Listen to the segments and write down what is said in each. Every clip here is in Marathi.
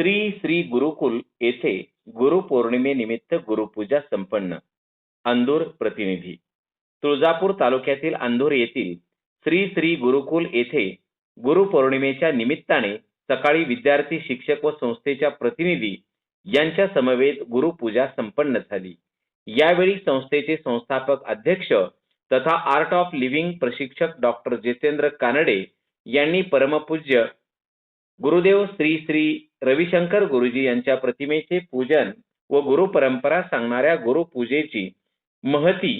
श्री श्री गुरुकुल येथे गुरुपौर्णिमेनिमित्त गुरुपूजा संपन्न. अंदूर प्रतिनिधी. तुळजापूर तालुक्यातील अंदूर येथील श्री श्री गुरुकुल येथे गुरुपौर्णिमेच्या निमित्ताने सकाळी विद्यार्थी शिक्षक व संस्थेच्या प्रतिनिधी यांच्या समवेत गुरुपूजा संपन्न झाली. यावेळी संस्थेचे संस्थापक अध्यक्ष तथा आर्ट ऑफ लिव्हिंग प्रशिक्षक डॉक्टर जितेंद्र कानडे यांनी परमपूज्य गुरुदेव श्री श्री रविशंकर गुरुजी यांच्या प्रतिमेचे पूजन व गुरु परंपरा सांगणाऱ्या गुरुपूजेची महती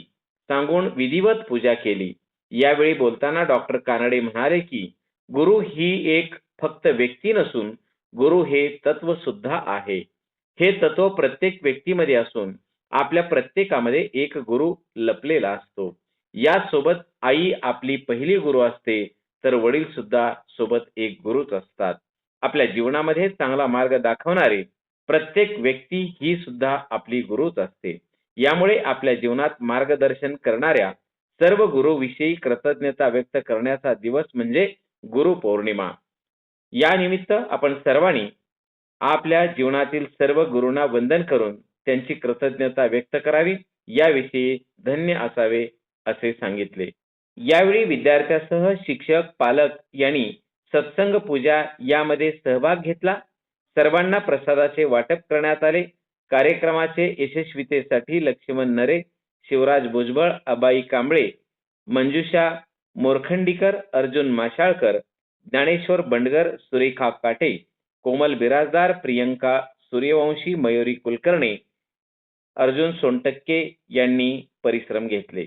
सांगून विधिवत पूजा केली. यावेळी बोलताना डॉक्टर कानडे म्हणाले की गुरु ही एक फक्त व्यक्ती नसून गुरु हे तत्व सुद्धा आहे. हे तत्व प्रत्येक व्यक्तीमध्ये असून आपल्या प्रत्येकामध्ये एक गुरु लपलेला असतो. यासोबत आई आपली पहिली गुरु असते तर वडील सुद्धा सोबत एक गुरुच असतात. आपल्या जीवनामध्ये चांगला मार्ग दाखवणारे प्रत्येक व्यक्ती ही सुद्धा आपली गुरुच असते. यामुळे आपल्या जीवनात मार्गदर्शन करणाऱ्या सर्व गुरुविषयी कृतज्ञता व्यक्त करण्याचा दिवस म्हणजे गुरु पौर्णिमा. या निमित्त आपण सर्वांनी आपल्या जीवनातील सर्व गुरुंना वंदन करून त्यांची कृतज्ञता व्यक्त करावी. याविषयी धन्य असावे असे सांगितले. यावेळी विद्यार्थ्यासह शिक्षक पालक यांनी सत्संग पूजा यामध्ये सहभाग घेतला. सर्वांना प्रसादाचे वाटप करण्यात आले. कार्यक्रमाचे यशस्वीतेसाठी लक्ष्मण नरे शिवराज भुजबळ अबाई कांबळे मंजुषा मोरखंडीकर अर्जुन माशाळकर ज्ञानेश्वर बंडगर सुरेखा काटे कोमल बिराजदार प्रियंका सूर्यवंशी मयुरी कुलकर्णी अर्जुन सोनटक्के यांनी परिश्रम घेतले.